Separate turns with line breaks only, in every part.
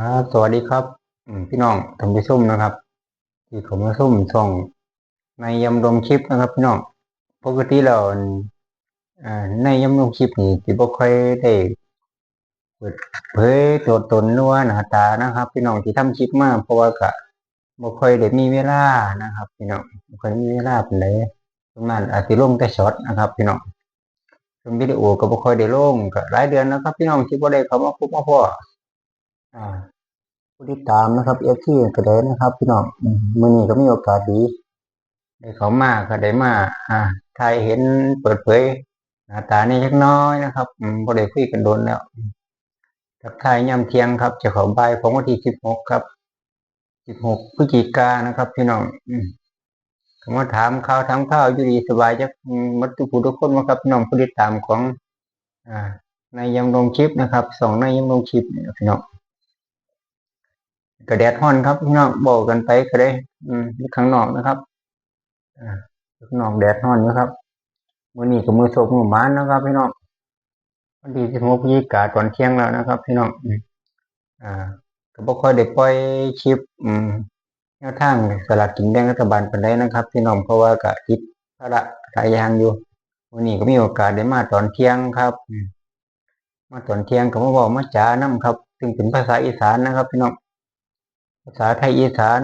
ครับสวัสดีครับพี่น้องท่านผู้ชมนะครับ ที่ผมมาส้มช่งในยำรมคลิปนะครับ พี่น้องปกติเราในยำรมคลิปนี่ที่บ่ค่อยได้เปิดเผยตัวตนหรือว่าหน้าตานะครับ พี่น้องที่ทำคลิปมาเพราะว่าก็บ่ค่อยได้มีเวลานะครับ พี่น้องบ่ค่อยมีเวลาเปานใดประมาณอาจสิลงแต่ช็อตนะครับ พี่น้องส่วนวิดีโอก็บ่ค่อยได้ลงก็หลายเดือนแล้วครับ พี่น้องที่บ่ได้เขามาพบมาพ้อ ผู้ติดตามนะครับเอฟที่ก็ได้นะครับ พี่น้องมือนี้ก็มีโอกาสดีได้เขามาก็ได้มาอ่าถ่ายเห็นเปิดเผยหน้าตานี่จักน้อยนะครับอืมบ่ได้คุยกันโดนแล้วทักทายยามเที่ยงครับจ้าขอบายของวันที่16ครับ16พฤศจิกานะครับ พี่น้องอืมก็มาถามข่าวถามข่าวอยู่ดีสบายจักมหมดทุกผู้ทุกคนบ่ครับน้องผู้ติดตามของ อ่าในยำลงคลิปนะครับสองในยำลงคลิปพี่น้อง ก็แดดฮ้อนครับพี่น้องบอกกันไปก็ได้ อืมข้างนอกนะครับอ่าข้างนอกแดดฮ้อนนะครับมื้อนี้ก็มือโศกมือมานนะครับ พี่น้องวันที่16พฤศจิกาตอนเที่ยงแล้วนะครับ พี่น้องอ่าก็บ่ค่อยได้ปล่อยคลิป อืมแนวทางสลากกินแบ่งรัฐบาลปานใดนะครับ พี่น้องเพราะว่าก็ติดภาระหลายอย่างอยู่วันนี้ก็มีโอกาสได้มาตอนเที่ยงครับมาตอนเที่ยงก็มาเว้ามาจานํครับ ซึ่งเป็นภาษาอีสานนะครับ พี่น้อง ภาษาไทยอีสาน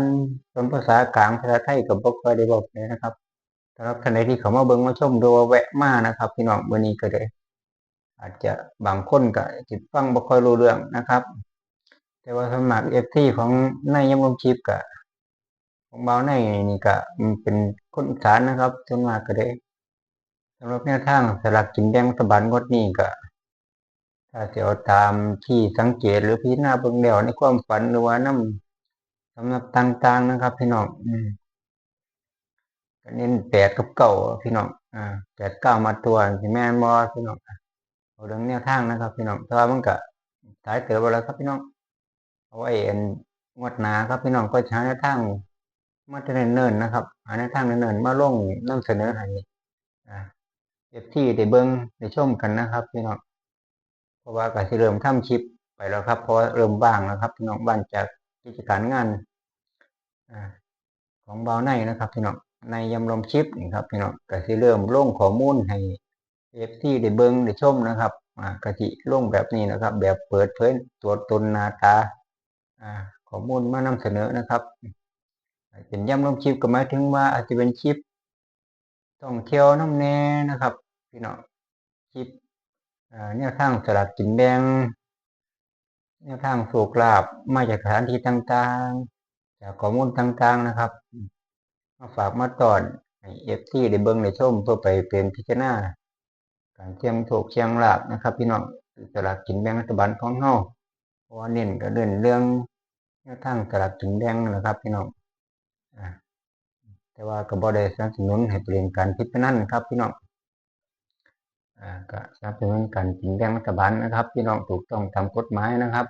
ส่วนภาษากลางภาษาไทยก็บ่ค่อยได้บอกเลยนะครับสำหรับท่านใดที่เขามาเบิ่งมาชมดูว่าแวะมานะครับ พี่น้องมื้อนี้ก็ได้อาจจะบางคนก็สิตฟังบ่ค่อยรู้เรื่องนะครับ แต่ว่าสมัคร FT ของนายยำรงชีพก็ของเบาในนี่ก็เป็นคนอีสานนะครับส่วนมากก็ได้สำหรับแนวทางสลากกินแบ่งรัฐบาลงดนี้ก็ถ้าสิเอาตามที่สังเกตหรือพิจารณาเบิ่งแล้วในความฝันหรือว่าน้ำ สำหรับต่างๆนะครับ พี่น้องอืมก็เน้นแปดกับเก้าพี่น้องอ่าแปดเก้ามาตัวสิแม่นบ่พี่น้องเอาเรื่องแนวทางนะครับ พี่น้องแต่ว่ามันก็สายเติบแล้วครับพี่น้องเอาไว้เอันงวดหนาครับพี่น้องก็ใช้แนวทางมาแต่เนินๆนะครับหาแนวทางเนินๆมาลงนำเสนอให้อ่า FT ได้เบิ่งได้ชมกันนะครับ พี่น้องเพราะว่าก็สิเริ่มทำคลิปไปแล้วครับเพราะเริ่มว่างแล้วครับ พี่น้องว่างจาก กิจการงานอของเบาในนะครับพี่น้องในยำลมชิปนี่ครับพี่น้องก็สิเริ่มลงข้อมูลให้เอฟที่ได้เบิ่งได้ชมนะครับอ่ากสิลงแบบนี้นะครับ แบบเปิดเผยตัวตนหน้าตาอข้อมูลมานำเสนอนะครับเป็นยำลมชิปก็หมายถึงว่าอาจจะเป็นชิปท่องเที่ยวน้ำแน่นะครับ พี่น้องชิปแนวทางสลากกินแบง แนวทางโชคลาภมาจากสถานที่ต่างๆ จากข้อมูลต่างๆนะครับ มาฝากมาตอนเอฟซีได้เบิ่งได้ชมเพื่อไปเป็นพิจารณาการเชียงโชคเชียงลาบนะครับ พี่น้องสลากกินแบ่งรัฐบาลของเฮาเพราะว่าเน้นก็เรื่องเรื่องแนวทางสลากกินแบ่งนะครับ พี่น้องแต่ว่าก็บ่ได้สนับสนุนให้เป็นการพิจารณาครับพี่น้อง อ่าก็สนับสนุนการกินแบ่งรัฐบาลนะครับ พี่น้องถูกต้องตามกฎหมายนะครับ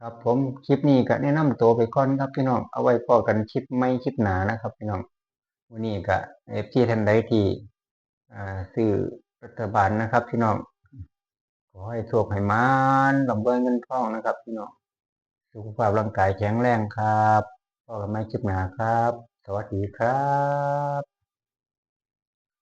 ครับผมคลิปนี้ก็แนะนำตัวไปก่อนครับพี่น้องเอาไว้พอกันคลิปไม่คลิปหนานะครับ พี่น้องวันนี้ก็เอฟทีท่านใดที่อ่าซื้อรัฐบาลนะครับ พี่น้องขอให้โชคให้มานลำเบินเงินทองนะครับ พี่น้องสุขภาพร่างกายแข็งแรงครับพอกันไม่คลิปหนาครับ สวัสดีครับ